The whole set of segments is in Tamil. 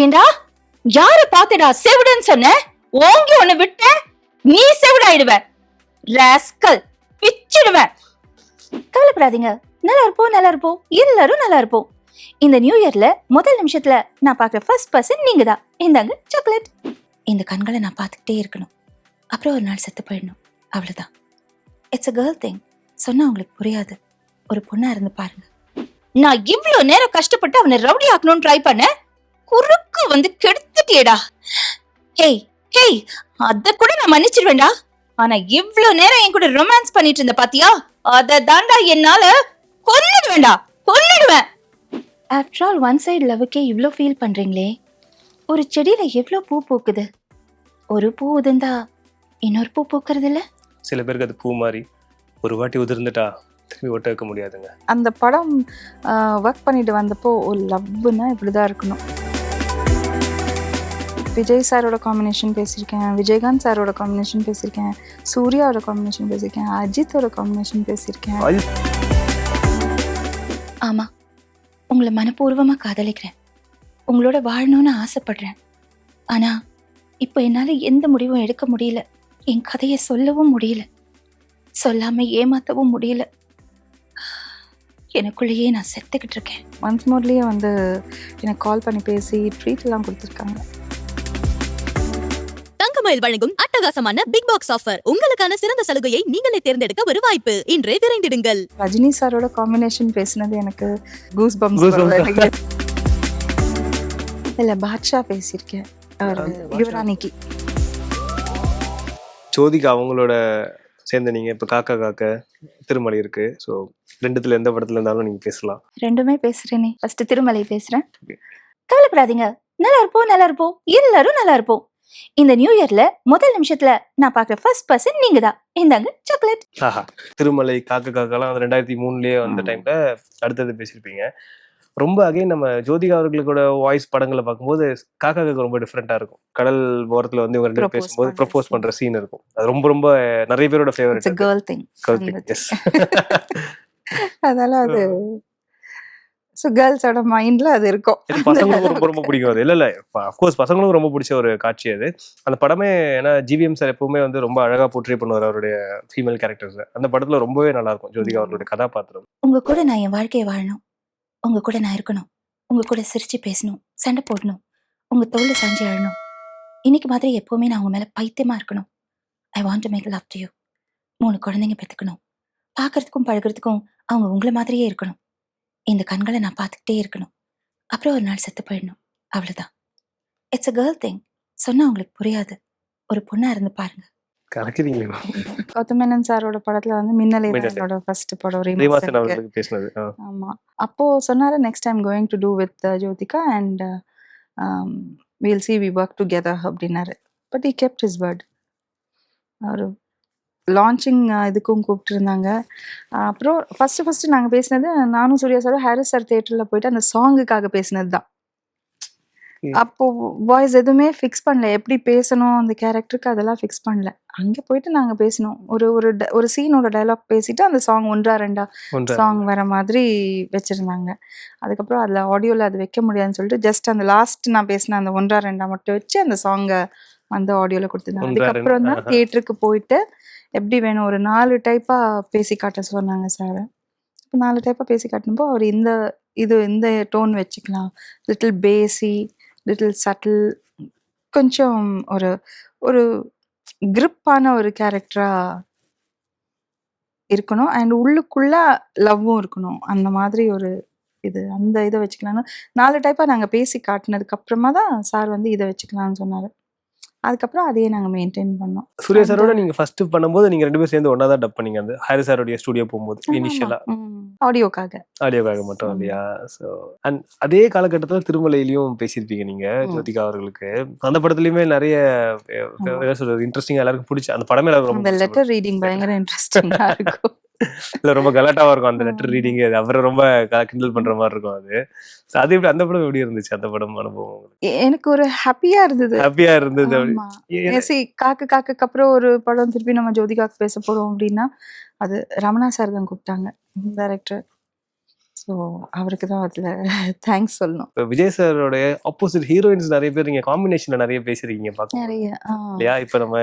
ஏண்டா? யார பாத்துடா செவிடுன்னு சொன்ன? ஓங்கி ஒண்ணு விட்ட நீ செவிடாயிடுவ ராஸ்கல் பிச்சிடுவேன். கவலைப்படாதீங்க. நல்லா இருப்போம் நல்லா இருப்போம். எல்லாரும் நல்லா இருப்போம். இந்த நியூ இயர்ல முதல் நிமிஷத்துல நான் பாக்குற ஃபர்ஸ்ட் பர்சன் நீங்க தான் இந்தாங்க சாக்லேட் இந்த கண்களை நான் பார்த்துக்கிட்டே இருக்கணும். அப்புறம் ஒரு நாள் செத்து போயிடணும். அவ்வளோதான் இட்ஸ் அ கேர்ள் திங் சொன்னா உங்களுக்கு புரியாது. ஒரு பொண்ணா இருந்து பாருங்க. நான் இவ்வளோ நேரம் கஷ்டப்பட்டு அவனை ரவுடி ஆக்கணும்னு ட்ரை பண்ணேன். குறுக்கு வந்து கெடுத்துட்டியேடா. ஹேய் ஹேய் அத கூட நான் மன்னிச்சிருவேன்டா. ஆனா இவ்ளோ நேரம் என் கூட ரொமான்ஸ் பண்ணிட்டு இருந்த பாத்தியா? அத தாண்டா என்னால கொன்னிடுவேன்டா கொன்னிடுவேன். ஆஃப்டர் ஆல் ஒன் சைடு லவ்வுக்கே இவ்ளோ ஃபீல் பண்றீங்களே. ஒரு செடியில எவ்ளோ பூ பூக்குது? ஒரு பூ உதிர்ந்தா இன்னொரு பூ பூக்குறது இல்ல சில பேருக்கு அது பூ மாதிரி ஒரு வாட்டி உதிர்ந்துட்டா திரும்பி ஒட்ட வைக்க முடியாதுங்க. அந்த படம் ஒர்க் பண்ணிட்டு வந்தப்போ ஒரு லவ்னா இப்படி தான் இருக்கணும். விஜய் சாரோட காம்பினேஷன் பேசியிருக்கேன் விஜயகாந்த் சாரோட காம்பினேஷன் பேசியிருக்கேன் சூர்யாவோட காம்பினேஷன் பேசியிருக்கேன் அஜித்தோட காம்பினேஷன் பேசியிருக்கேன். அது ஆமா உங்களை மனப்பூர்வமா காதலிக்கிறேன். உங்களோட வாழணும்னு ஆசைப்படுறேன். ஆனா இப்போ என்னால எந்த முடிவும் எடுக்க முடியல. என் கதையை சொல்லவும் முடியல. சொல்லாம ஏமாத்தவும் முடியல. எனக்குள்ளேயே நான் செத்துக்கிட்டு இருக்கேன். ஒன்ஸ் மோர்லேயே வந்து எனக்கு கால் பண்ணி பேசி ட்ரீட் எல்லாம் கொடுத்துருக்காங்க. தங்கமயில் வழங்கும் அட்டகாசமான பிக் பாக்ஸ் ஆஃபர் உங்களுக்கான சிறந்த சலுகையை நீங்களே தேர்ந்தெடுக்க ஒரு வாய்ப்பு. இன்றே விரைந்திடுங்கள். ரஜினி சாரோட காம்பினேஷன் பேசினது எனக்கு கூஸ் Goosebumps. பம்ஸ் இல்ல பாட்ஷா பேசியிருக்கேன். யுவராணிக்கு. ஜோதிகா அவங்களோட சேர்ந்து நீங்க இப்ப காக்கா காக்க திருமலை இருக்கு. ஸோ ரெண்டுத்துல எந்த படத்துல இருந்தாலும் நீங்க பேசலாம். ரெண்டுமே பேசுறேனே. ஃபர்ஸ்ட் திருமலை பேசுறேன். கவலைப்படாதீங்க. நல்லா இருப்போம் நல்லா இருப்போம். எல்லாரும் நல்லா இருப்போம். இந்த நியூ இயர்ல முதல் நிமிஷத்துல நான் பாக்குற ஃபர்ஸ்ட் பர்சன் நீங்க தான் இந்தாங்க சாக்லேட் ஆஹா திருமலை காக்க காக்கெல்லாம் அந்த ரெண்டாயிரத்தி மூணுலயே அந்த. டைம்ல அடுத்தது பேசியிருப்பீங்க. ரொம்ப அகைன் நம்ம ஜோதிகா அவர்களுக்கோட வாய்ஸ் படங்களை பார்க்கும்போது காக்கா காக்க ரொம்ப டிஃப்ரெண்டா இருக்கும். கடல் ஓரத்துல வந்து இவங்க ரெண்டு பேசும்போது ப்ரப்போஸ். பண்ற சீன் இருக்கும். அது ரொம்ப ரொம்ப நிறைய பேரோட ஃபேவரட் கேர்ள் திங் எஸ் அதனால அது ஸோ கேர்ள்ஸோட மைண்ட்ல அது இருக்கும். பசங்களுக்கும் ரொம்ப ரொம்ப பிடிக்கும் அது. இல்ல இல்ல. அஃப்கோர்ஸ் பசங்களுக்கும் ரொம்ப பிடிச்ச ஒரு காட்சி அது. அந்த படமே ஏன்னா ஜிவிஎம் சார் எப்பவுமே வந்து ரொம்ப அழகா போர்ட்ரே பண்ணுவார் அவருடைய ஃபீமேல் கேரக்டர்ஸ் அந்த படத்துல ரொம்பவே நல்லா இருக்கும் ஜோதிகா அவர்களுடைய கதாபாத்திரம். உங்க கூட நான் என் வாழ்க்கையை வாழணும். உங்க கூட நான் இருக்கணும். உங்க கூட சிரிச்சு பேசணும். சண்டை போடணும். உங்க தோல்ல சாஞ்சி அழணும். இன்னைக்கு மாதிரி எப்பவுமே நான் உங்க மேல பைத்தியமா இருக்கணும். I want to make love to you மூணு குழந்தைங்க பெத்துக்கணும். பார்க்கறதுக்கும் பழகுறதுக்கும் அவங்க உங்களை மாதிரியே இருக்கணும். இந்த கண்களை நான் பார்த்துக்கிட்டே இருக்கணும். அப்புறம் ஒரு நாள் செத்து போயிடணும். அவ்வளவுதான். இட்ஸ் அ கேர்ள் திங் சொன்னா உங்களுக்கு புரியாது. ஒரு பொண்ணா இருந்து பாருங்க. கலக்குறீங்களா கௌதமேனன் சாரோட படத்துல வந்து மின்னலே. என்னோட ஃபர்ஸ்ட் படம் ரீமாசன். அவர்களுக்கு பேசினது. ஆமா. அப்போ சொன்னாரு next time going to do with Jyothika and we'll see we work together அப்படின்னாரு. But he kept his word our launching இதுக்கும் கூப்பிட்டுருந்தாங்க. அப்புறம் ஃபர்ஸ்ட் ஃபர்ஸ்ட் நாங்கள் பேசினது நானும் சூர்யா சாரும் ஹாரிஸ் சார் தேட்டரில் போயிட்டு அந்த சாங்குக்காக பேசினது தான். அப்போ வாய்ஸ் எதுவுமே ஃபிக்ஸ் பண்ணல. எப்படி பேசணும் அந்த கேரக்டருக்கு அதெல்லாம் ஃபிக்ஸ் பண்ணல. அங்கே போயிட்டு நாங்கள் பேசினோம். ஒரு ஒரு ஒரு சீனோட டைலாக் பேசிட்டு அந்த சாங் ஒன்றா ரெண்டா சாங் வர மாதிரி வச்சிருந்தாங்க. அதுக்கப்புறம் அதில் ஆடியோவில் அது வைக்க முடியாதுன்னு சொல்லிட்டு ஜஸ்ட் அந்த லாஸ்ட் நான் பேசின அந்த ஒன்றா ரெண்டா மட்டும் வச்சு அந்த சாங்கை வந்து ஆடியோவில் கொடுத்துருந்தாங்க அதுக்கப்புறம் தான். தியேட்டருக்கு போயிட்டு எப்படி வேணும்? ஒரு நாலு டைப்பாக பேசி காட்ட சொன்னாங்க சார் இப்போ நாலு டைப்பாக பேசி காட்டினப்போ அவர் இந்த இது இந்த டோன் வச்சுக்கலாம். லிட்டில் பேசி லிட்டில் சட்டில் கொஞ்சம் ஒரு ஒரு கிரிப்பான ஒரு கேரக்டராக இருக்கணும். அண்ட் உள்ளுக்குள்ள லவ்வும் இருக்கணும். அந்த மாதிரி ஒரு இது அந்த இதை வச்சுக்கலாம்னு. நாலு டைப்பாக நாங்கள் பேசி காட்டினதுக்கு அப்புறமா தான் சார் வந்து இதை வச்சுக்கலாம்னு சொன்னார். அதுக்கப்புறம் அதையே நாங்கள் மெயின்டைன் பண்ணோம். சூர்யா சாரோட நீங்க ஃபர்ஸ்ட் பண்ணும்போது நீங்க ரெண்டு பேரும் சேர்ந்து ஒண்ணா தான் டப் பண்ணீங்க. அந்த ஹாரி சாரோடைய ஸ்டுடியோ போகும்போது இனிஷியலா ஆடியோக்காக ஆடியோக்காக மட்டும். இல்லையா? ஸோ அண்ட் அதே காலகட்டத்துல திருமலையிலயும் பேசியிருப்பீங்க நீங்க ம். ஜோதிகா அவர்களுக்கு. அந்த படத்துலயுமே நிறைய சொல்றது இன்ட்ரெஸ்டிங்கா எல்லாருக்கும் பிடிச்ச அந்த படமே எல்லாருக்கும் லெட்டர் ரீடிங் பயங்கர இன்ட்ரெஸ்டிங்காக இருக்கும். இல்ல ரொம்ப கலாட்டாவா இருக்கும் அந்த லெட்டர். ரீடிங் அவரை ரொம்ப கிண்டல் பண்ற மாதிரி இருக்கும் அது. அது எப்படி அந்த படம் எப்படி இருந்துச்சு அந்த படம் அனுபவம் எனக்கு ஒரு ஹாப்பியா இருந்தது. ஹாப்பியா இருந்தது அப்படி. ஆமா. ஏ- சி காக்கு காக்குக்கு அப்புறம் ஒரு படம் திருப்பி நம்ம ஜோதிகாக்கு பேச போறோம் அப்படின்னா அது ரமணா சார் தான் கூப்பிட்டாங்க டைரக்டர் ஸோ அவருக்கு தான் அதில் தேங்க்ஸ் சொல்லணும். இப்ப விஜய் சாரோடைய ஆப்போசிட் ஹீரோயின்ஸ் நிறைய பேர் நீங்க காம்பினேஷன்ல நிறைய பேசிருக்கீங்க பாக்க நிறைய. இல்லையா? இப்ப நம்ம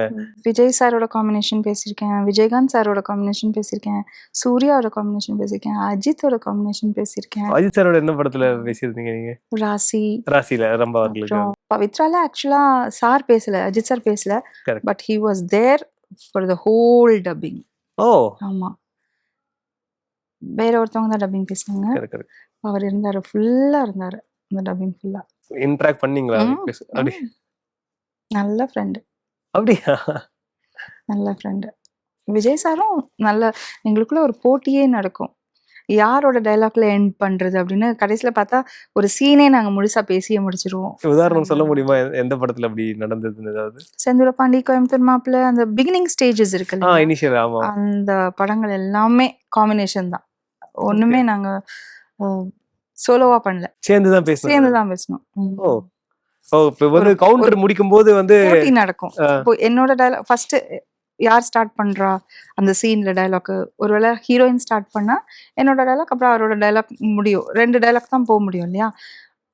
விஜய் சாரோட காம்பினேஷன் பேசியிருக்கேன் விஜயகாந்த் சாரோட காம்பினேஷன் பேசியிருக்கேன் சூர்யாவோட காம்பினேஷன் பேசியிருக்கேன் அஜித்தோட காம்பினேஷன் பேசியிருக்கேன். அஜித் சாரோட என்ன படத்துல பேசியிருந்தீங்க நீங்க? ராசி. ராசியில ரொம்ப பவித்ரால ஆக்சுவலா சார் பேசல அஜித் சார் பேசல. But he was there for the whole dubbing ஓ. ஆமா. வேற ஒருத்தவங்க தான் டப்பிங் பேசுனாங்க அவர் இருந்தாரு ஃபுல்லா இருந்தாரு அந்த டப்பிங் ஃபுல்லா இன்டராக்ட் பண்ணீங்களா? நல்ல ஃப்ரெண்டு அப்படியா? நல்ல ஃப்ரெண்டு விஜய் சாரும் நல்ல எங்களுக்குள்ள ஒரு போட்டியே நடக்கும். யாரோட டைலாக்ல எண்ட் பண்றது அப்படின்னு கடைசியில பார்த்தா ஒரு சீனே நாங்க முழுசா பேசியே முடிச்சிருவோம். உதாரணம் சொல்ல முடியுமா? எந்த படத்துல அப்படி நடந்ததுன்னு ஏதாவது? செந்தூர பாண்டி கோயம்புத்தூர் மாப்பிள்ள அந்த பிகினிங் ஸ்டேஜஸ் ஆமா. அந்த படங்கள் எல்லாமே காம்பினேஷன் தான். ஒண்ணுமே நாங்க சோலோவா பண்ணல. சேர்ந்து தான் பேசுறேன் சேர்ந்து தான் பேசணும். ஓ. இப்ப வந்து கவுண்டர் முடிக்கும் போது வந்து நடக்கும். என்னோட டைலாக் ஃபர்ஸ்ட் யார் ஸ்டார்ட் பண்றா? அந்த சீன்ல டைலாக் ஒருவேளை ஹீரோயின் ஸ்டார்ட் பண்ணா என்னோட டைலாக் அப்புறம் அவரோட டைலாக் முடியும். ரெண்டு டைலாக் தான் போக முடியும் இல்லையா?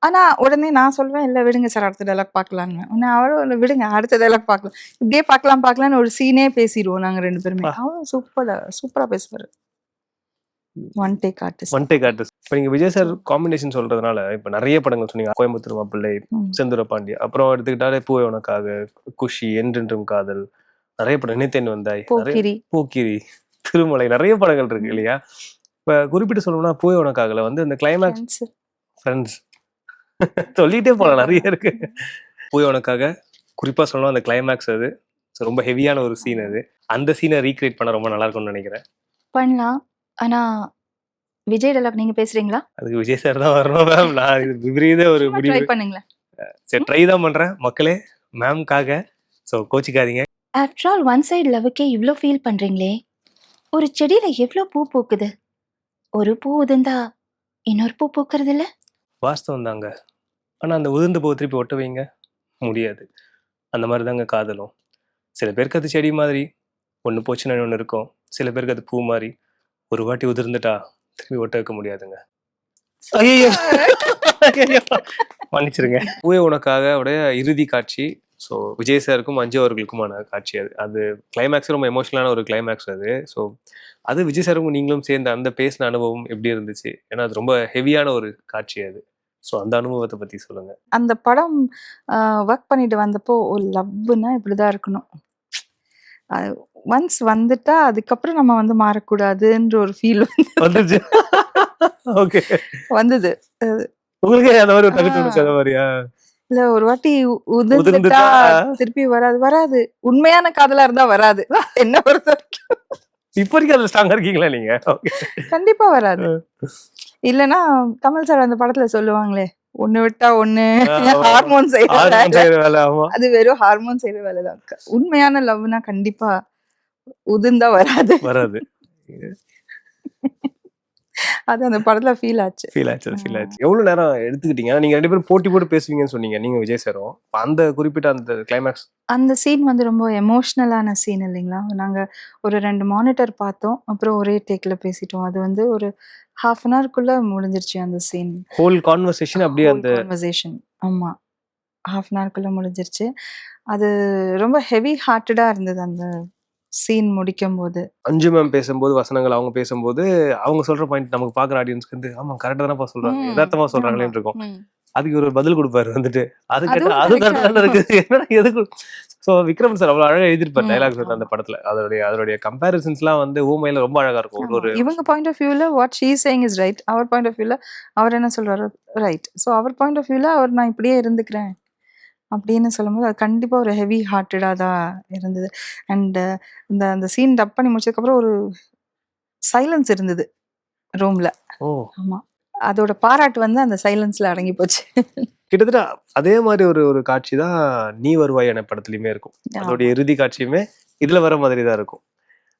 ஆனா உடனே நான் சொல்வேன் இல்ல விடுங்க சார் அடுத்த டைலாக் பார்க்கலான்னு உடனே அவரும் "இல்ல, விடுங்க அடுத்த டைலாக் பார்க்கலாம். இப்படியே பார்க்கலாம் பார்க்கலாம்னு ஒரு சீனே பேசிடுவோம் நாங்க ரெண்டு பேருமே. அவரும் சூப்பரா சூப்பரா பேசுவாரு. One take artist one take artist இப்ப நீங்க விஜய் சார் காம்பினேஷன் சொல்றதுனால இப்ப நிறைய படங்கள் சொன்னீங்க. கோயம்புத்தூர் மாப்பிள்ளை செந்தூர பாண்டி அப்புறம் எடுத்துக்கிட்டாலே பூவே உனக்காக குஷி என்றென்றும் காதல். நிறைய படம் நினைத்தேன் வந்தாய் போக்கிரி. திருமலை நிறைய படங்கள் இருக்கு இல்லையா? இப்ப குறிப்பிட்டு சொல்லணும்னா பூவே உனக்காகல வந்து இந்த கிளைமேக்ஸ். ஃப்ரெண்ட்ஸ் சொல்லிட்டே போலாம் நிறைய இருக்கு. பூவே உனக்காக குறிப்பா சொல்லணும் அந்த கிளைமேக்ஸ் அது. ரொம்ப ஹெவியான ஒரு சீன் அது. அந்த சீனை ரீக்ரியேட் பண்ண ரொம்ப நல்லா இருக்கும்னு நினைக்கிறேன். பண்ணலாம். ஆனா விஜய் டைலாக் நீங்க பேசுறீங்களா? அதுக்கு விஜய் சார் தான் வரணும் மேம் நான் இது விபரீத ஒரு முடிவு. பண்ணுங்களேன். சரி ட்ரை தான் பண்றேன். மக்களே மேம்காக ஸோ கோச்சிக்காதீங்க. ஆஃப்டர் ஆல் ஒன் சைடு லவ்வுக்கே இவ்ளோ ஃபீல் பண்றீங்களே. ஒரு செடியில எவ்ளோ பூ பூக்குது? ஒரு பூ உதிர்ந்தா இன்னொரு பூ பூக்கறது இல்ல வாஸ்தவம் தாங்க ஆனா அந்த உதிர்ந்து போக திருப்பி ஒட்ட வைங்க. முடியாது. அந்த மாதிரி தாங்க காதலும். சில பேருக்கு அது செடி மாதிரி. ஒன்று போச்சுன்னு ஒன்று இருக்கும். சில பேருக்கு அது பூ மாதிரி. ஒரு வாட்டி உதிர்ந்துட்டா திருப்பி ஒட்ட வைக்க முடியாதுங்க. ஐயோ மன்னிச்சிருங்க. பூவே உனக்காக உடைய இறுதி காட்சி. ஸோ விஜய் சாருக்கும் மஞ்சு அவர்களுக்குமான காட்சி அது. அது கிளைமேக்ஸ் ரொம்ப எமோஷனலான ஒரு கிளைமேக்ஸ் அது. ஸோ அது விஜய் சாருக்கும் நீங்களும் சேர்ந்த அந்த பேசின அனுபவம் எப்படி இருந்துச்சு? ஏன்னா அது ரொம்ப ஹெவியான ஒரு காட்சி அது. ஸோ அந்த அனுபவத்தை பத்தி சொல்லுங்க. அந்த படம் ஒர்க் பண்ணிட்டு வந்தப்போ ஒரு லவ்னா இப்படிதான் இருக்கணும். ஒன்ஸ் வந்துட்டா அதுக்கப்புறம் நம்ம வந்து மாறக்கூடாதுன்ற ஒரு ஃபீல் வந்துருச்சு ஓகே வந்தது. உங்களுக்கு அந்த மாதிரி இல்ல ஒரு வாட்டி உதிர்ந்துட்டா? திருப்பி வராது வராது. உண்மையான காதலா இருந்தா வராது. என்ன பொறுத்த வரைக்கும். இப்போ வரைக்கும் அதுல ஸ்ட்ராங்கா இருக்கீங்களா நீங்க? கண்டிப்பா வராது. இல்லனா கமல் சார் அந்த படத்துல சொல்லுவாங்களே ஒண்ணு விட்டா ஒண்ணு. ஹார்மோன் செய்யற வேலை. அது வெறும் ஹார்மோன் செய்யற வேலைதான் க- உண்மையான லவ்னா கண்டிப்பா உதிர்ந்தா வராது. வராது. அது அந்த படத்துல ஃபீல் ஆச்சு. ஃபீல் ஆச்சு ஃபீல் ஆச்சு. எவ்வளவு நேரம் எடுத்துக்கிட்டீங்க? நீங்க ரெண்டு பேரும் போட்டி போட்டு பேசுவீங்கன்னு சொன்னீங்க நீங்க விஜய் சாரும். அந்த குறிப்பிட்ட அந்த கிளைமேக்ஸ் அந்த சீன் வந்து ரொம்ப எமோஷ்னலான சீன் இல்லைங்களா? நாங்க ஒரு ரெண்டு மானிட்டர் பார்த்தோம் அப்புறம் ஒரே டேக்ல பேசிட்டோம். அது வந்து ஒரு ஹாஃப் அன் ஹவர்க்குள்ள முடிஞ்சிருச்சு அந்த சீன் ஹோல் கான்வர்சேஷன் அப்படியே அந்த கான்வர்சேஷன் ஆமா. ஹாஃப் அன் ஹவர்க்குள்ள முடிஞ்சிருச்சு. அது ரொம்ப ஹெவி ஹார்ட்டடா இருந்தது அந்த சீன் முடிக்கும் போது அஞ்சு மேம் பேசும்போது வசனங்கள் அவங்க பேசும்போது அவங்க சொல்ற பாயிண்ட் நமக்கு பாக்குற ஆடியன்ஸ்க்கு வந்து ஆமா கரெக்டா தானப்பா சொல்றாங்க. யதார்த்தமா சொல்றாங்களேன்னு. இருக்கும். அதுக்கு ஒரு பதில் கொடுப்பாரு வந்துட்டு. அது கேட்டா அது correct ஆ கரெக்டா இருக்குது என்னடா எதுக்கு? சோ விக்ரம் சார் அவ்வளவு அழகா எழுதிருப்பாரு டைலாக்ஸ் ஆமா. அந்த படத்துல. அதோடைய அதோடைய கம்பேரிசன்ஸ்லாம் வந்து ஊமையில ரொம்ப அழகா இருக்கும். ஒரு இவங்க பாயிண்ட் ஆஃப் வியூல what she saying is right our point of வியூல அவர் என்ன சொல்றாரு ரைட் ஸோ அவர் பாயிண்ட் ஆஃப் வியூல அவர் நான் இப்படியே இருந்துக்கிறேன். அப்படின்னு சொல்லும்போது அது கண்டிப்பா ஒரு ஹெவி ஹார்ட்டடா தான் இருந்தது. அண்ட் இந்த அந்த சீன் டப் பண்ணி முடிச்சதுக்கப்புறம் ஒரு சைலன்ஸ் இருந்தது ரூம்ல ஓ. ஆமா. அதோட பாராட்டு வந்து அந்த சைலன்ஸ்ல அடங்கி போச்சு. கிட்டத்தட்ட அதே மாதிரி ஒரு ஒரு காட்சி தான் நீ வருவாய் என படத்துலயுமே இருக்கும். அதோடைய இறுதி காட்சியுமே இதுல வர மாதிரி தான் இருக்கும்.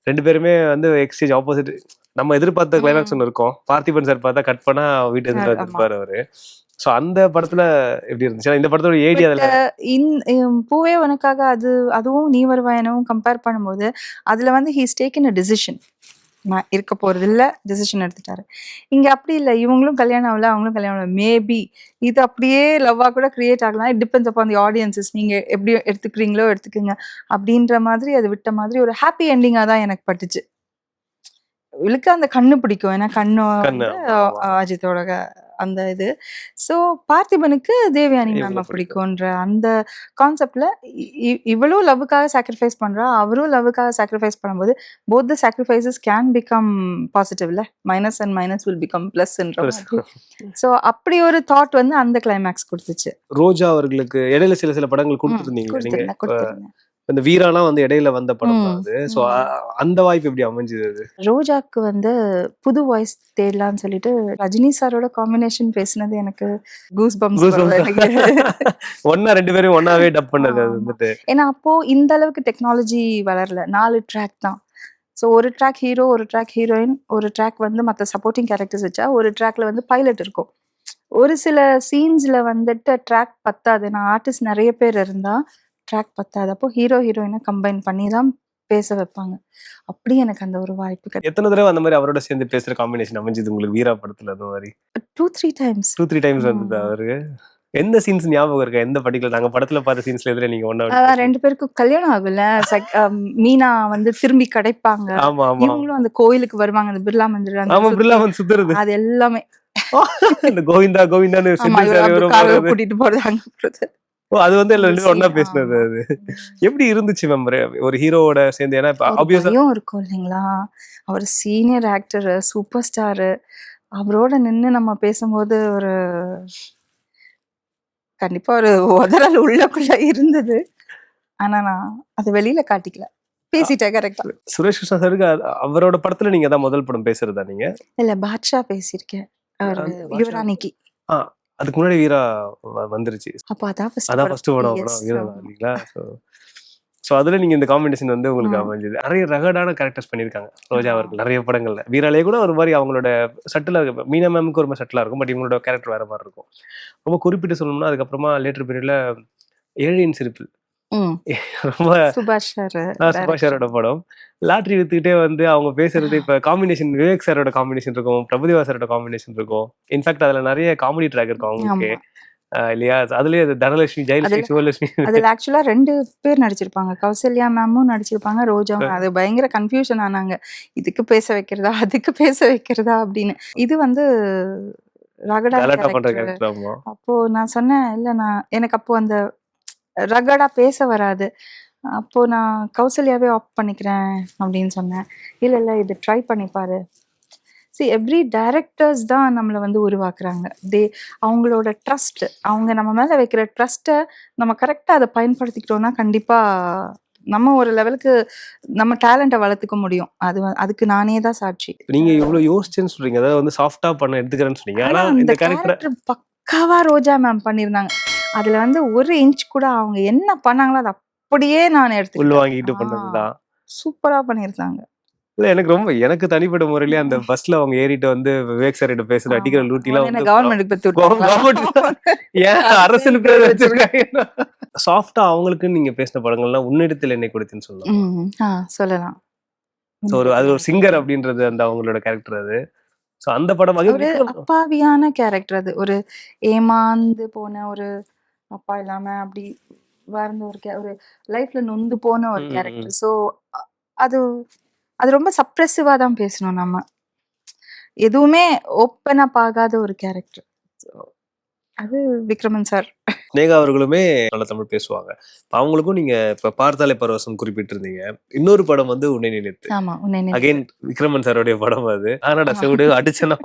ரெண்டு பேருமே வந்து எக்ஸ்சேஞ்ச் ஆப்போசிட் நம்ம எதிர்பார்த்த கிளைமேக்ஸ் ஒன்று இருக்கும். பார்த்திபன் சார் பார்த்தா கட் பண்ணா வீட்டு. எதிர்பார்த்திருப்பாரு அவரு. சோ அந்த படத்துல எப்படி இருந்துச்சு? இந்த படத்தோட ஏடி அதுல இம், பூவே உனக்காக அது அதுவும் நீ வருவாயனவும் கம்பேர் பண்ணும்போது அதுல வந்து ஹீஸ் டேக்கன் அ டிசிஷன் நான் இருக்க போறது இல்ல டெசிஷன் எடுத்துட்டாரு. இங்க அப்படி இல்லை. இவங்களும் கல்யாணம் ஆகல அவங்களும் கல்யாணம் ஆகல. மேபி இது அப்படியே லவ்வா கூட கிரியேட் ஆகலாம். It depends upon the audiences நீங்க எப்படி எடுத்துக்கிறீங்களோ எடுத்துக்கோங்க. அப்படின்ற மாதிரி அது விட்ட மாதிரி ஒரு ஹாப்பி எண்டிங்கா தான் எனக்கு பட்டுச்சு. இவளுக்கு அந்த கண்ணு பிடிக்கும். ஏன்னா கண்ணு அஜித்தோட அந்த இது. ஸோ பார்த்திபனுக்கு தேவயானி மேம் பிடிக்கும். பிடிக்கும்ன்ற அந்த கான்செப்ட்ல இவளும் லவ்வுக்காக சாக்ரிஃபைஸ் பண்றா அவரும் லவ்வுக்காக சாக்ரிஃபைஸ் பண்ணும்போது both the sacrifices can become பாசிட்டிவ்ல minus and minus will become பிளஸ்ன்ற so அப்படி ஒரு தாட் வந்து அந்த கிளைமேக்ஸ் கொடுத்துச்சு. ரோஜா அவர்களுக்கு இடையில சில சில படங்கள் கொடுத்துருந்தீங்க இந்த வீராலாம் வந்து இடையில வந்த படம் அது. சோ ம். அந்த வாய்ப்பு எப்படி அமைஞ்சது அது? ரோஜாக்கு வந்து புது வாய்ஸ் தேடலாம்னு சொல்லிட்டு ரஜினி சாரோட காம்பினேஷன் பேசினது எனக்கு கூஸ் பம்ஸ் ஒன்னா ரெண்டு பேரும் ஒன்னாவே டப் பண்ணது அது. வந்துட்டு. ஏன்னா அப்போ இந்த அளவுக்கு டெக்னாலஜி வளரல. நாலு ட்ராக் தான். ஸோ ஒரு ட்ராக் ஹீரோ ஒரு ட்ராக் ஹீரோயின் ஒரு ட்ராக் வந்து மற்ற சப்போர்ட்டிங் கேரக்டர்ஸ் வச்சா ஒரு ட்ராக்ல வந்து பைலட் இருக்கும். ஒரு சில சீன்ஸ்ல வந்துட்டு ட்ராக் பத்தாது. நான் ஆர்டிஸ்ட் நிறைய பேர் இருந்தா ட்ராக் பத்தாது. அப்போ ஹீரோ ஹீரோயினை கம்பைன் பண்ணி தான் பேச வைப்பாங்க. அப்படி எனக்கு அந்த ஒரு வாய்ப்பு எத்தனை தடவை அந்த மாதிரி அவரோட சேர்ந்து பேசுற காம்பினேஷன் அமைஞ்சது உங்களுக்கு? வீரா படத்துல அந்த மாதிரி. Two three times two three times வந்தது ம். அவருக்கு எந்த சீன்ஸ் ஞாபகம் இருக்கா? எந்த பர்டிகுலர் நாங்க படத்துல பார்த்த சீன்ஸ்ல எதுல நீங்க ஒன்னா அதான் ரெண்டு பேருக்கும் கல்யாணம் அம், மீனா வந்து திரும்பி கிடைப்பாங்க. இவங்களும் அந்த கோயிலுக்கு வருவாங்க. அந்த பிர்லா மந்திர் ஆமா பிர்லா வந்து சுத்துறது. அது எல்லாமே. இந்த கோவிந்தா கோவிந்தான்னு. கூட்டிட்டு போறது. அங்க போறது. ஓ, அது வந்து ரெண்டு scene, பேசினது. அது. எப்படி இருந்துச்சு மேம் ஒரு ஹீரோவோட சேர்ந்து? ஏன்னா இப்ப இருக்கும் இல்லைங்களா? அவர் சீனியர் ஆக்டர் சூப்பர் ஸ்டார் அவரோட நின்னு நம்ம பேசும்போது ஒரு கண்டிப்பா ஒரு உதறல் உள்ளக்குள்ள இருந்தது. ஆனா நான் அதை வெளியில காட்டிக்கல. பேசிட்டேன் கரெக்டா சுரேஷ் கிருஷ்ணா சாருக்கு அவரோட படத்துல நீங்க தான் முதல் படம் பேசுறதா நீங்க? இல்ல பாட்ஷா பேசியிருக்கேன். யுவராணிக்கு. அதுக்கு முன்னாடி வீரா வந்துருச்சு அதான். ஃபர்ஸ்ட் படம் வீரா. இல்லைங்களா ஸோ ஸோ அதுல நீங்க இந்த காம்பினேஷன் வந்து உங்களுக்கு. அமைஞ்சது நிறைய ரகடான கேரக்டர்ஸ் பண்ணியிருக்காங்க ரோஜா. அவர்கள் நிறைய படங்கள்ல வீராலே கூட ஒரு மாதிரி அவங்களோட சட்டிலா இருக்கு மீனா மேமுக்கு ஒரு மாதிரி சட்டிலா இருக்கும் பட் இவங்களோட கேரக்டர் வேற மாதிரி இருக்கும் ரொம்ப குறிப்பிட்டு சொல்லணும்னா அதுக்கப்புறமா லேட்டர் பீரியட்ல ஏழியின் சிரிப்பு ம். ரொம்ப சுபாஷ் சாரோட படம். லாட்ரி வித்துக்கிட்டே வந்து அவங்க பேசுறது இப்ப காம்பினேஷன் விவேக் சாரோட காம்பினேஷன் இருக்கும் பிரபுதேவா சாரோட காம்பினேஷன் இருக்கும். இன்ஃபேக்ட் அதுல நிறைய காமெடி ட்ராக் இருக்கும் அவங்களுக்கு. இல்லையா? அதுலயே அது தனலட்சுமி ஜெயலட்சுமி சிவலட்சுமி. அதுல ஆக்சுவலா ரெண்டு பேர் நடிச்சிருப்பாங்க. கௌசல்யா மேமும் நடிச்சிருப்பாங்க ரோஜாவும். அது பயங்கர கன்ஃபியூஷன் ஆனாங்க. இதுக்கு பேச வைக்கிறதா அதுக்கு பேச வைக்கிறதா அப்படின்னு. இது வந்து ரகடா அப்போ நான் சொன்னேன் இல்ல நான் எனக்கு அப்போ அந்த ரகடா பேச வராது. அப்போ நான் கௌசல்யாவே ஆப் பண்ணிக்கிறேன் அப்படின்னு சொன்னேன். இல்ல இல்ல இது ட்ரை பண்ணி பாரு. சி எவ்ரி டைரக்டர்ஸ் தான் நம்மளை வந்து உருவாக்குறாங்க. தே அவங்களோட ட்ரஸ்ட் அவங்க நம்ம மேல வைக்கிற ட்ரஸ்ட்டை நம்ம கரெக்டாக அதை பயன்படுத்திக்கிட்டோம்னா கண்டிப்பா நம்ம ஒரு லெவலுக்கு நம்ம டேலண்ட்டை வளர்த்துக்க முடியும். அது அதுக்கு நானே தான் சாட்சி. நீங்க இவ்வளவு யோசிச்சேன்னு சொல்றீங்க. அதாவது வந்து சாஃப்டா பண்ண எடுத்துக்கிறேன்னு சொன்னீங்க. ஆனா இந்த கேரக்டர் கேரக்டர் பக்காவா ரோஜா மேம் பண்ணியிருந்தாங்க அதுல வந்து ஒரு இன்ச் கூட அவங்க என்ன பண்ணாங்களோ அதை அப்படியே நான் உள்ள எடுத்துக்கிட்டேன் வாங்கிட்டு பண்றதுதான் சூப்பரா பண்ணியிருந்தாங்க. இல்ல எனக்கு ரொம்ப எனக்கு தனிப்பட்ட முறையிலே அந்த பஸ்ல அவங்க ஏறிட்டு வந்து விவேக் சார் கிட்ட பேசுற அடிக்கிற லூட்டி எல்லாம் வந்து கவர்மெண்ட் ஏன் அரசு வச்சிருக்காங்க? சாஃப்டா அவங்களுக்கு நீங்க பேசின படங்கள்லாம் உன்னிடத்தில் என்னை கொடுத்துன்னு சொல்லலாம். சொல்லலாம். So ஒரு அது ஒரு சிங்கர் அப்படின்றது அந்த அவங்களோட கேரக்டர் அது. சோ அந்த படம் ஒரு அப்பாவியான கேரக்டர் அது. ஒரு ஏமாந்து போன ஒரு அப்பா இல்லாம அப்படி வாழ்ந்த ஒரு ஒரு லைஃப்ல நொந்து போன ஒரு கேரக்டர் ஸோ அது அது ரொம்ப சப்ரெசிவா தான் பேசணும் நம்ம. எதுவுமே ஓப்பன் அப் ஆகாத ஒரு கேரக்டர் அது விக்ரமன் சார். ஸ்னேகா அவர்களுமே நல்ல தமிழ் பேசுவாங்க. அவங்களுக்கும் நீங்க இப்ப பார்த்தாலே பரவசம் குறிப்பிட்டிருந்தீங்க. இன்னொரு படம் வந்து உன்னை நினைத்து. ஆமா உன்னை. அகைன் விக்ரமன் சாரோடைய படம் அது. ஆனாடா. செவிடு அடிச்சனா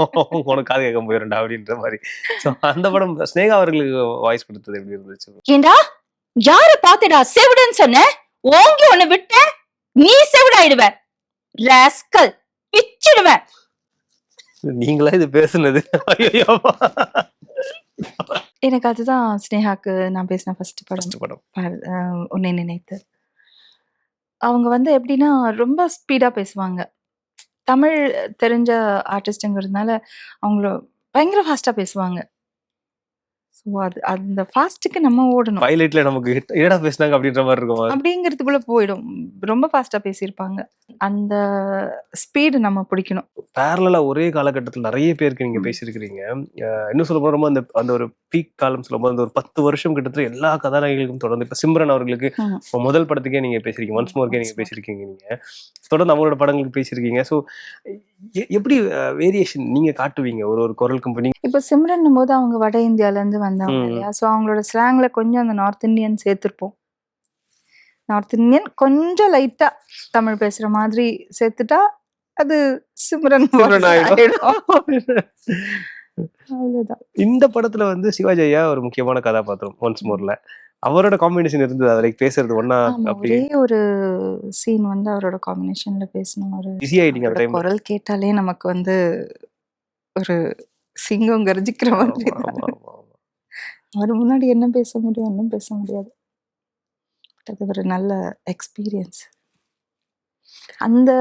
உனக்கு காது கேட்க போயிருண்டா அப்படின்ற மாதிரி. சோ அந்த படம் ஸ்னேகா அவர்களுக்கு வாய்ஸ் கொடுத்தது எப்படி இருந்துச்சு? ஏண்டா? யார பாத்துடா செவிடுன்னு சொன்ன? ஓங்கி ஒண்ணு விட்ட? நீ செவிடாயிடுவ. ராஸ்கல் பிச்சிடுவேன் நீங்களா இது பேசுனது? ஐயோ எனக்கு அதுதான் ஸ்னேகாக்கு நான் பேசின ஃபர்ஸ்ட் படம் படம் உன்னை நினைத்து அவங்க வந்து எப்படின்னா ரொம்ப ஸ்பீடா பேசுவாங்க. தமிழ் தெரிஞ்ச ஆர்டிஸ்ட்டுங்கிறதுனால அவங்கள பயங்கர ஃபாஸ்டா பேசுவாங்க. ஸோ அது அந்த ஃபாஸ்ட்டுக்கு நம்ம ஓடணும். பைலட்ல நமக்கு என்னடா பேசுனாங்க அப்படின்ற மாதிரி இருக்கும் அப்படிங்கிறதுக்குள்ள போயிடும். ரொம்ப ஃபாஸ்டா பேசியிருப்பாங்க. அந்த ஸ்பீடு நம்ம பிடிக்கணும். பேரலா ஒரே காலகட்டத்தில் நிறைய பேருக்கு நீங்க ம். பேசியிருக்கிறீங்க. இன்னும் சொல்ல ரொம்ப அந்த அந்த ஒரு பீக் காலம் சொல்லும்போது அந்த ஒரு பத்து வருஷம் கிட்டத்தட்ட எல்லா கதாநாயகிகளுக்கும் தொடர்ந்து இப்ப சிம்ரன் அவர்களுக்கு முதல் படத்துக்கே நீங்க பேசிருக்கீங்க ஒன்ஸ் மோர்க்கே நீங்க. பேசியிருக்கீங்க நீங்க. தொடர்ந்து அவங்களோட படங்களுக்கு பேசியிருக்கீங்க ஸோ எப்படி வேரியேஷன் நீங்க காட்டுவீங்க? ஒரு ஒரு குரல் கம்பெனி இப்போ சிம்ரன் போது அவங்க வட இந்தியால இருந்து வந்தவங்க ம். இல்லையா? ஸோ அவங்களோட ஸ்லாங்ல கொஞ்சம் அந்த நார்த் இந்தியன் சேர்த்திருப்போம். நார்த் இந்தியன் கொஞ்சம் லைட்டா தமிழ் பேசுற மாதிரி சேர்த்துட்டா அது சிம்ரன் ஆயிடும். அவ்வளவுதான். இந்த படத்துல வந்து சிவாஜி ஐயா ஒரு முக்கியமான கதாபாத்திரம் ஒன்ஸ் மோர்ல அவரோட காம்பினேஷன் இருந்தது அதை like பேசுறது ஒன்னா ஆமா அப்படி ஒரே சீன் வந்து அவரோட காம்பினேஷன்ல பேசணும் ஒரு பிஸி ஆயிட்டீங்க அந்த அவரோட டைம் குரல் கேட்டாலே நமக்கு வந்து ஒரு சிங்கம் கர்ஜிக்கிற மாதிரி அவர் முன்னாடி என்ன பேச முடியும் ஒன்றும் பேச முடியாது. அது ஒரு நல்ல எக்ஸ்பீரியன்ஸ் அந்த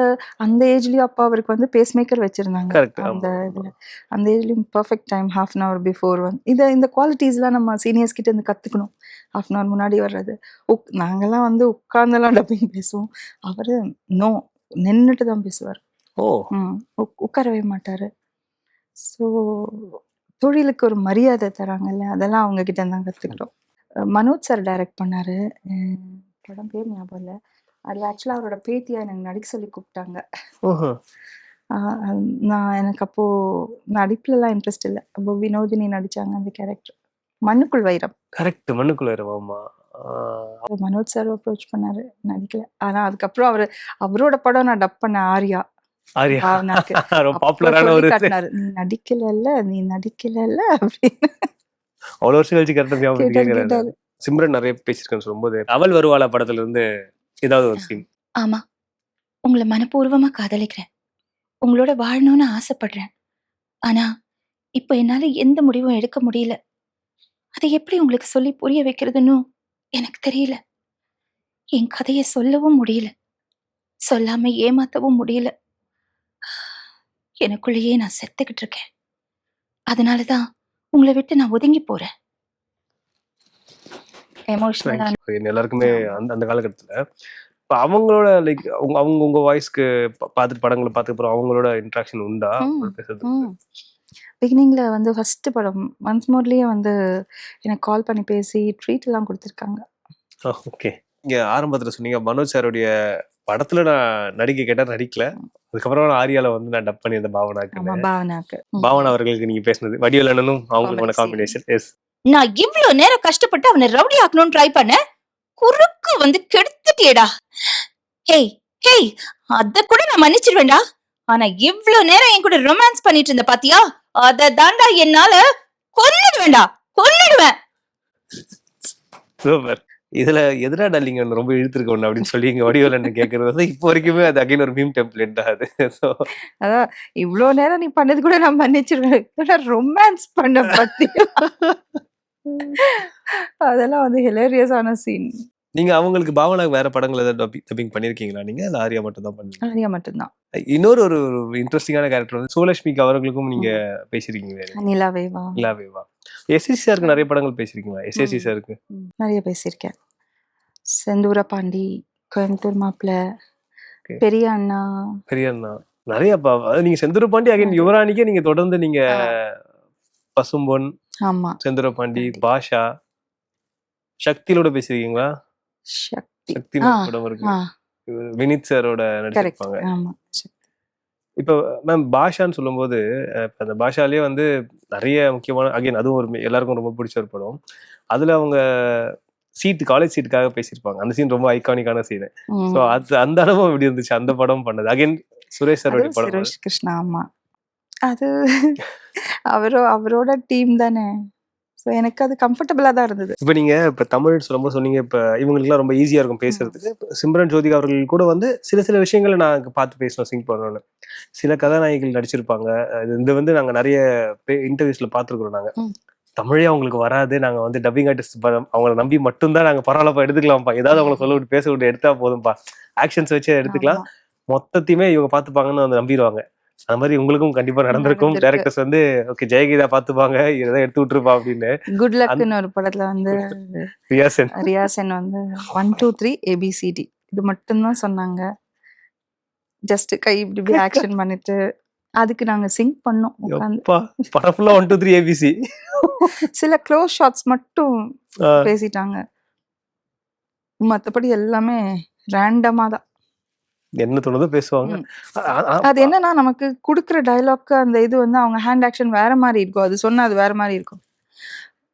அந்த ஏஜ்லயும் அப்பா அவருக்கு வந்து பேஸ் மேக்கர் வச்சிருந்தாங்க அந்த இதுல. அந்த ஏஜ்லயும் perfect time half an hour before வந்து இதை இந்த குவாலிட்டிஸ்லாம் நம்ம சீனியர்ஸ் கிட்ட இருந்து கத்துக்கணும். ஹாஃப் அன் ஹவர் முன்னாடி வர்றது. உக் நாங்கெல்லாம் வந்து உட்கார்ந்தெல்லாம் டப்பிங் பேசுவோம். அவரு நோ நின்றுட்டு தான் பேசுவார். ஓ. உட்காரவே மாட்டாரு. ஸோ தொழிலுக்கு ஒரு மரியாதை தராங்கல்ல அதெல்லாம் அவங்க கிட்ட தான் கற்றுக்கிட்டோம் மனோஜ் சார் டைரக்ட் பண்ணாரு. படம் பேர் ஞாபகம் இல்லை. அதில் ஆக்சுவலாக அவரோட பேத்தியா எனக்கு நடிக்க சொல்லி கூப்பிட்டாங்க. நான் எனக்கு அப்போ நடிப்புலலாம் இன்ட்ரெஸ்ட் இல்லை. அப்போ வினோதினி நடிச்சாங்க அந்த கேரக்டர் மண்ணுக்குள் வைரம். கரெக்ட் மண்ணுக்குள்ள ஆமா. ஆஹ் அப்போ மனோஜ் சார் அப்ரோச் பண்ணாரு நடிக்கல. ஆனா அதுக்கப்புறம் அவர் அவரோட படம் நான் டப் பண்ண ஆர்யா. நீ நடிக்கலல்ல நீ நடிக்கலல்ல அப்படின்னு. அவ்வளவு வருஷம் கழிச்சு கரெக்டா சிம்ரன் நிறைய பேசியிருக்கேன்னு சொல்லும்போது அவள் வருவாளா படத்துல இருந்து ஏதாவது ஒரு சீன் ஆமா. உங்களை மனப்பூர்வமா காதலிக்கிறேன். உங்களோட வாழணும்னு ஆசைப்படுறேன். ஆனா இப்போ என்னால எந்த முடிவும் எடுக்க முடியல. அதை எப்படி உங்களுக்கு சொல்லி புரிய வைக்கிறதுன்னு எனக்கு தெரியல. என் கதையை சொல்லவும் முடியல. சொல்லாம ஏமாத்தவும் முடியல. எனக்குள்ளேயே நான் செத்துக்கிட்டு இருக்கேன். அதனாலதான் உங்களை விட்டு நான் ஒதுங்கி போறேன். எமோஷனலா எல்லாருக்குமே அந்த அந்த காலகட்டத்துல. இப்ப அவங்களோட லைக் அவங்க அவங்க உங்க வாய்ஸ்க்கு பார்த்துட்டு படங்களை பார்த்து அப்புறம் அவங்களோட இன்ட்ராக்ஷன் உண்டா? பிகினிங்ல வந்து ஃபர்ஸ்ட் படம் ஒன்ஸ் மோர்லயே வந்து எனக்கு கால் பண்ணி பேசி ட்ரீட் எல்லாம் கொடுத்துருக்காங்க. ஓகே இங்க ஆரம்பத்துல சொன்னீங்க மனோஜ் சாருடைய படத்துல நான் நடிக்க கேட்டா நடிக்கல. அதுக்கப்புறம் நான் ஆரியால வந்து நான் டப் பண்ணி அந்த பாவனாக்கு. பாவனாக்கு. பாவனா அவர்களுக்கு நீங்க பேசுனது. வடிவேல் அண்ணனும் அவங்களுக்கான Comedy காம்பினேஷன் எஸ் நான் இவ்ளோ நேரம் கஷ்டப்பட்டு அவனை ரவுடி ஆக்கணும்னு ட்ரை பண்ண குறுக்கு வந்து கெடுத்துட்டியேடா. ஹேய் ஹேய் அத கூட நான் மன்னிச்சிருவேன்டா. ஆனா இவ்ளோ நேரம் என் கூட ரொமான்ஸ் பண்ணிட்டு இருந்த பாத்தியா? அத தாண்டா என்னால கொன்னிடுவேன்டா கொன்னிடுவேன். சூப்பர் இதுல எதிரா டல்லிங்க ரொம்ப இழுத்துருக்க ஒண்ணு அப்படின்னு சொல்லி இங்க வடிவேல் கேட்கறது வந்து இப்போ வரைக்குமே அது அகைன் ஒரு மீம் டெம்ப்ளேட் தான் அது. ஸோ அதான் இவ்ளோ நேரம் நீ பண்ணது கூட நான் மன்னிச்சிருவேன். ரொமான்ஸ் பண்ண பத்தி அதெல்லாம் வந்து ஹிலேரியஸான சீன் நீங்க அவங்களுக்கு பாவனாக்கு வேற படங்கள் ஏதாவது டப்பிங் பண்ணிருக்கீங்களா நீங்க? இல்ல ஆரியா மட்டும் தான் பண்ணீங்க ஆரியா மட்டும்தான். இன்னொரு ஒரு இன்ட்ரெஸ்டிங்கான கேரக்டர் வந்து சோலட்சுமிக்கு அவர்களுக்கும் நீங்க பேசிருக்கீங்க நிலாவேவா. இல்லாவேவா எஸ்எஸ்சி சாருக்கு நிறைய படங்கள் பேசிருக்கீங்களா? எஸ்எஸ்சி. சாருக்கு நிறைய பேசியிருக்கேன். செந்தூர பாண்டி கோயம்புத்தூர் மாப்பிள்ள. பெரிய அண்ணா. பெரிய அண்ணா. நிறைய நீங்க செந்தூர பாண்டி அகைன். யுவராணிக்கே நீங்க தொடர்ந்து நீங்க. பசும்பொன் ஆமா. செந்தூர பாண்டி. பாஷா. சக்தியிலோட பேசிருக்கீங்களா? சக்தி. படம் இருக்கு வினித் சாரோட நடிச்சிருப்பாங்க. இப்போ மேம் பாஷான்னு சொல்லும்போது இப்ப அந்த பாஷாலேயே வந்து நிறைய முக்கியமான அகைன் அதுவும் ஒரு எல்லாருக்கும் ரொம்ப பிடிச்ச ஒரு படம். அதுல அவங்க சீட் காலேஜ் சீட்டுக்காக பேசியிருப்பாங்க. அந்த சீன் ரொம்ப ஐகானிக்கான சீன். ஸோ அது அந்த அனுபவம் எப்படி இருந்துச்சு? அந்த படம் பண்ணது. அகைன் சுரேஷ் சாரோட படம் சுரேஷ் கிருஷ்ணா ஆமா. அது அவரோ அவரோட டீம் தானே. ஸோ எனக்கு அது கம்ஃபர்டபுளா தான் இருந்தது. இப்போ நீங்க இப்ப தமிழ் சொல்லும்போது சொன்னீங்க இப்ப இவங்களுக்குலாம் ரொம்ப ஈஸியா இருக்கும் பேசுறதுக்கு. சிம்ரன் ஜோதிகா அவர்கள் கூட வந்து சில சில விஷயங்களை நான் பார்த்து பேசணும் சிங் பண்ணணும்னு சில கதாநாயகிகள் நடிச்சிருப்பாங்க. இந்த வந்து நாங்க நிறைய இன்டர்வியூஸ்ல பார்த்துருக்குறோம் நாங்க. ம். தமிழே அவங்களுக்கு வராது. நாங்க வந்து டப்பிங் ஆர்டிஸ்ட் அவங்கள நம்பி மட்டும்தான் நாங்க பரவாயில்லப்பா எடுத்துக்கலாம்ப்பா. ஏதாவது அவங்கள சொல்ல விட்டு பேச விட்டு எடுத்தா போதும்பா. ஆக்ஷன்ஸ் வச்சு எடுத்துக்கலாம். மொத்தத்தையுமே இவங்க பார்த்துப்பாங்கன்னு வந்து நம்பிடுவாங்க. அந்த மாதிரி உங்களுக்கும் கண்டிப்பா நடந்திருக்கும். நடந்திருக்கு. டேரக்டர்ஸ் வந்து ஓகே ஜெயகீதா பாத்துப்பாங்க இதை எடுத்து விட்டுருப்பா அப்படின்னு. குட் லக்னு ஒரு படத்துல வந்து ரியாசன். ரியாசன் வந்து ஒன் டூ த்ரீ ஏபிசிடி இது மட்டும்தான் சொன்னாங்க. ஜஸ்ட் கை இப்படி இப்படி ஆக்ஷன் பண்ணிட்டு அதுக்கு நாங்க சிங்க் பண்ணோம் படம் ஃபுல்லா ஒன் டூ த்ரீ ஏபிசி சில க்ளோஸ் ஷாட்ஸ் மட்டும் பேசிட்டாங்க. மத்தபடி எல்லாமே ரேண்டமா தான். என்ன தோணுதோ பேசுவாங்க. அது என்னன்னா நமக்கு கொடுக்குற டயலாக்கு அந்த இது வந்து அவங்க ஹேண்ட் ஆக்ஷன் வேற மாதிரி இருக்கும். அது சொன்னா அது வேற மாதிரி இருக்கும்.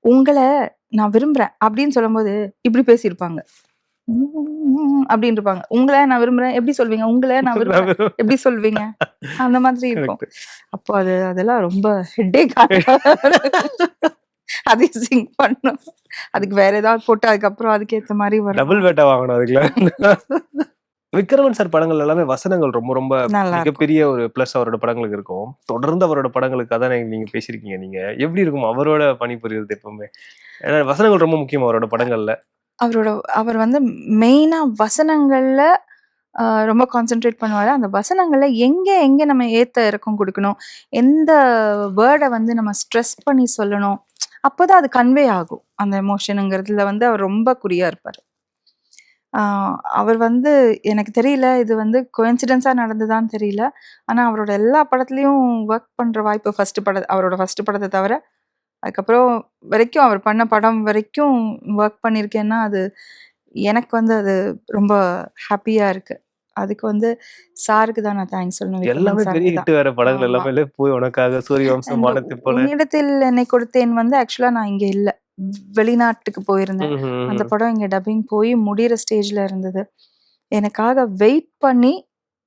உங்களை நான் விரும்புறேன் அப்படின்னு சொல்லும்போது இப்படி பேசியிருப்பாங்க. அப்படின்னு இருப்பாங்க உங்களை நான் விரும்புறேன். எப்படி சொல்வீங்க? உங்களை நான் விரும்புறேன். எப்படி சொல்வீங்க? அந்த மாதிரி இருக்கும். அப்போ அது அதெல்லாம் ரொம்ப ஹெட்டேக் அதையும் சிங்க் பண்ணும் அதுக்கு வேற ஏதாவது போட்டு அதுக்கப்புறம் அதுக்கேத்த மாதிரி வரும் டபுள் வேட்டா வாங்கணும் அதுக்குள்ள. விக்ரமன் சார் படங்கள் எல்லாமே வசனங்கள் ரொம்ப ரொம்ப மிகப்பெரிய ஒரு பிளஸ் அவரோட படங்களுக்கு இருக்கும். தொடர்ந்து அவரோட படங்களுக்கு அதான் நீங்க பேசியிருக்கீங்க நீங்க. எப்படி இருக்கும் அவரோட பணிபுரியுறது எப்பவுமே? ஏன்னா வசனங்கள் ரொம்ப முக்கியம் அவரோட படங்கள்ல. அவரோட அவர் வந்து மெயினா வசனங்கள்ல ரொம்ப கான்சென்ட்ரேட் பண்ணுவாரு. அந்த வசனங்கள்ல எங்க எங்க நம்ம ஏத்த இறக்கம் கொடுக்கணும்? எந்த வேர்டை வந்து நம்ம ஸ்ட்ரெஸ் பண்ணி சொல்லணும்? அப்போதான் அது கன்வே ஆகும். அந்த எமோஷனுங்கிறதுல வந்து அவர் ரொம்ப குறியா இருப்பார். அவர் வந்து எனக்கு தெரியல. இது வந்து கோயின்சிடென்ஸா நடந்ததான்னு தெரியல. ஆனா அவரோட எல்லா படத்துலயும் ஒர்க் பண்ற வாய்ப்பு ஃபர்ஸ்ட் பட அவரோட ஃபர்ஸ்ட் படத்தை தவிர அதுக்கப்புறம் வரைக்கும் அவர் பண்ண படம் வரைக்கும் ஒர்க் பண்ணியிருக்கேன்னா அது எனக்கு வந்து அது ரொம்ப ஹாப்பியா இருக்கு. அதுக்கு வந்து சாருக்கு தான் நான் தேங்க்ஸ் சொல்லணும் எல்லாமே பெரிய. ஹிட் வேற படங்கள். எல்லாமே போய் உனக்காக சூரிய வம்சம் வானத்தை போல உன்னிடத்தில் என்னை கொடுத்தேன் வந்து ஆக்சுவலா நான் இங்க இல்ல. வெளிநாட்டுக்கு போயிருந்தேன். அந்த படம் இங்க டப்பிங் போய் முடியிற ஸ்டேஜ்ல இருந்தது. எனக்காக வெயிட் பண்ணி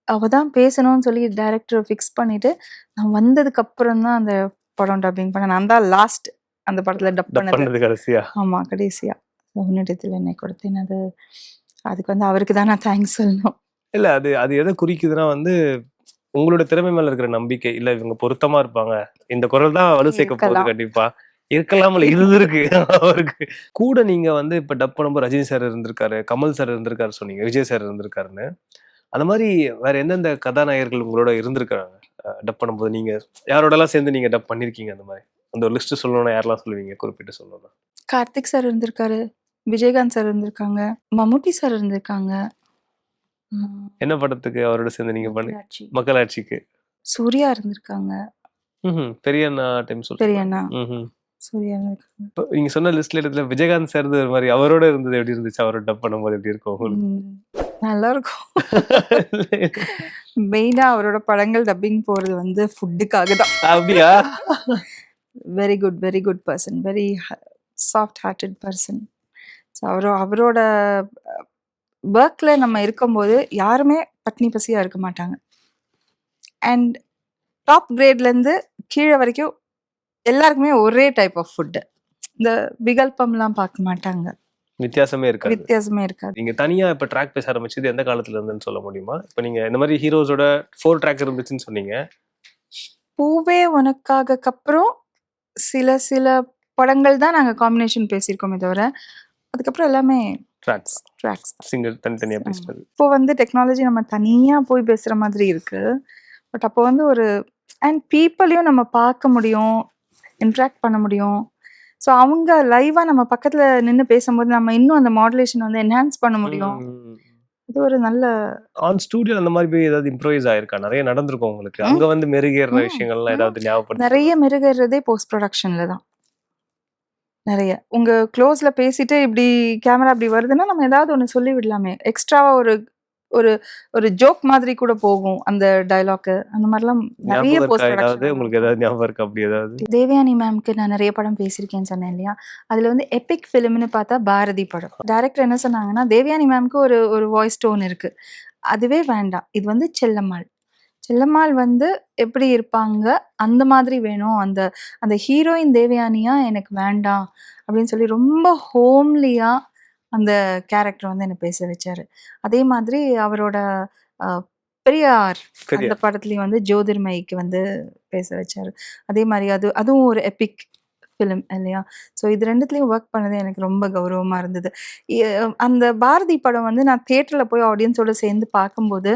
அவ தான் பேசணும்னு சொல்லி டைரக்டர் ஃபிக்ஸ் பண்ணிட்டு நான் வந்ததுக்கு அப்புறம் தான் அந்த படம் டப்பிங் பண்ணேன். நான் தான் லாஸ்ட் அந்த படத்துல டப் பண்ணது. கடைசியா? ஆமா கடைசியா. உன்னிடத்தில் என்னை கொடுத்தேன். அது அதுக்கு வந்து அவருக்கு தான் நான் தேங்க்ஸ் சொல்லணும். இல்ல அது அது எதை குறிக்குதுன்னா வந்து உங்களோட திறமை மேல இருக்கிற நம்பிக்கை. இல்ல இவங்க பொருத்தமா இருப்பாங்க. இந்த குரல் தான் வலு சேர்க்க போகுது. கண்டிப்பா. இருக்கலாம் இல்ல இது இருக்கு. அவருக்கு. கூட நீங்க வந்து இப்ப டப் பண்ணும்போது ரஜினி சார் இருந்திருக்காரு கமல் சார் இருந்திருக்காரு சொன்னீங்க விஜய் சார் இருந்திருக்காருன்னு. அந்த மாதிரி வேற எந்தெந்த கதாநாயகர்கள் உங்களோட இருந்திருக்காங்க? டப் பண்ணும்போது நீங்க யாரோடலாம் சேர்ந்து நீங்க டப் பண்ணிருக்கீங்க அந்த மாதிரி? அந்த ஒரு லிஸ்ட் சொல்லணும்னா யாரெல்லாம் சொல்லுவீங்க? குறிப்பிட்டு சொல்லணும் கார்த்திக் சார் இருந்திருக்காரு விஜயகாந்த் சார் இருந்திருக்காங்க மம்முட்டி சார் இருந்திருக்காங்க. என்ன படத்துக்கு அவரோட சேர்ந்து நீங்க பண்ணி மக்களாட்சி. மக்களாட்சிக்கு? சூர்யா இருந்திருக்காங்க. ம்ஹும். பெரிய அண்ணா டைம் பெரிய சொல்றீங்க. அண்ணா ம்ஹும். சூர்யா நீங்க சொன்ன லிஸ்ட்ல இடத்துல விஜயகாந்த் சார் ஒரு மாதிரி அவரோட இருந்தது எப்படி இருந்துச்சு? அவரோட டப் பண்ணும்போது எப்படி இருக்கும் உங்களுக்கு? நல்லா இருக்கும். மெயினா அவரோட படங்கள் டப்பிங் போறது வந்து ஃபுட்டுக்காக தான். அப்படியா? Very good very good person very soft hearted person so அவரோ அவரோட ஒர்க்ல நம்ம இருக்கும்போது யாருமே பட்னி பசியா இருக்க மாட்டாங்க. அண்ட் டாப் கிரேட்லேருந்து கீழே வரைக்கும் எல்லாருக்குமே ஒரே டைப் ஆஃப் ஃபுட்டு இந்த விகல்பம்லாம் பார்க்க மாட்டாங்க. வித்தியாசமே இருக்காது. வித்தியாசமே இருக்காது. நீங்க தனியா இப்ப ட்ராக் பேச ஆரம்பிச்சது எந்த காலத்துல இருந்துன்னு சொல்ல முடியுமா? இப்ப நீங்க இந்த மாதிரி ஹீரோஸோட ஃபோர் ட்ராக் இருந்துச்சுன்னு சொன்னீங்க. பூவே உனக்காகக்கு அப்புறம் சில சில படங்கள் தான் நாங்கள் காம்பினேஷன் பேசியிருக்கோமே தவிர அதுக்கப்புறம் எல்லாமே ட்ராக்ஸ் ட்ராக்ஸ் சிங்கிள் தனித்தனியா. பேசுறது இப்போ வந்து டெக்னாலஜி நம்ம தனியா போய் பேசுற மாதிரி இருக்கு. பட் அப்போ வந்து ஒரு அண்ட் பீப்புளையும் நம்ம பார்க்க முடியும். இன்ட்ராக்ட் பண்ண முடியும். ஸோ அவங்க லைவா நம்ம பக்கத்துல நின்று பேசும்போது நம்ம இன்னும் அந்த மாடுலேஷன் வந்து என்ஹான்ஸ் பண்ண முடியும். அது ஒரு நல்ல ஆன் ஸ்டூடியோ அந்த மாதிரி போய் ஏதாவது இம்ப்ரோவைஸ் ஆயிருக்கா? நிறைய நடந்திருக்கும் உங்களுக்கு. அங்க வந்து மெருகேற. விஷயங்கள்லாம். ஏதாவது ஞாபகப்படுத்த நிறைய மெருகிறதே போஸ்ட் ப்ரொடக்ஷன்ல தான். நிறைய. உங்க க்ளோஸ்ல பேசிட்டு இப்படி கேமரா இப்படி வருதுன்னா நம்ம ஏதாவது ஒன்று சொல்லி விடலாமே எக்ஸ்ட்ராவா ஒரு ஒரு ஒரு ஜோக் மாதிரி கூட போகும் அந்த டைலாக் அந்த மாதிரிலாம் நிறைய போஸ்ட் உங்களுக்கு ஏதாவது ஞாபகம் இருக்கா? அப்படி ஏதாவது? தேவயானி மேம்க்கு நான் நிறைய படம் பேசியிருக்கேன்னு சொன்னேன் இல்லையா? அதுல வந்து எபிக் ஃபிலிம்னு பார்த்தா பாரதி படம். டைரக்டர் என்ன சொன்னாங்கன்னா தேவயானி மேம்க்கு ஒரு ஒரு வாய்ஸ் டோன் இருக்கு. அதுவே வேண்டாம். இது வந்து செல்லம்மாள். செல்லம்மாள் வந்து எப்படி இருப்பாங்க? அந்த மாதிரி வேணும். அந்த அந்த ஹீரோயின் தேவயானியா எனக்கு வேண்டாம் அப்படின்னு சொல்லி ரொம்ப ஹோம்லியா அந்த கேரக்டர் வந்து என்னை பேச வச்சாரு. அதே மாதிரி அவரோட பெரியார் பெரிய அந்த படத்துலயும் வந்து ஜோதிர்மயிக்கு வந்து பேச வச்சாரு. அதே மாதிரி அது அதுவும் ஒரு எபிக் ஃபிலிம் இல்லையா? ஸோ இது ரெண்டுத்துலயும் ஒர்க் பண்ணது எனக்கு ரொம்ப கௌரவமா இருந்தது. அந்த பாரதி படம் வந்து நான் தியேட்டர்ல போய் ஆடியன்ஸோட சேர்ந்து பார்க்கும்போது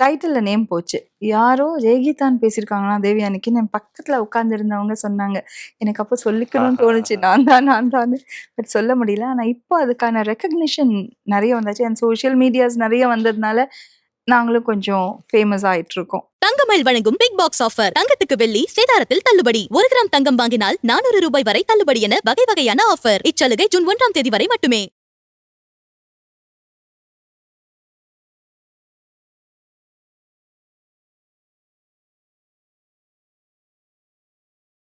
டைட்டிலில் நேம் போச்சு. யாரோ ஜெயகீதான்னு பேசியிருக்காங்களா தேவியானிக்கு என் பக்கத்தில் உட்காந்துருந்தவங்க சொன்னாங்க. எனக்கு அப்போ சொல்லிக்கணும்னு தோணுச்சு. நான் தான் நான் தான் பட் சொல்ல முடியல. ஆனால் இப்போ அதுக்கான ரெக்கக்னிஷன் நிறைய வந்தாச்சு. அண்ட் சோஷியல் மீடியாஸ் நிறைய வந்ததுனால நாங்களும் கொஞ்சம் ஃபேமஸ் ஆயிட்டு இருக்கோம் தங்கமயில் வழங்கும் பிக் பாக்ஸ் ஆஃபர் தங்கத்துக்கு வெள்ளி சேதாரத்தில் தள்ளுபடி. ஒரு கிராம் தங்கம் வாங்கினால் நானூறு ரூபாய் வரை தள்ளுபடி என வகை வகையான ஆஃபர் இச்சலுகை ஜூன் ஒன்றாம் தேதி வரை மட்டுமே.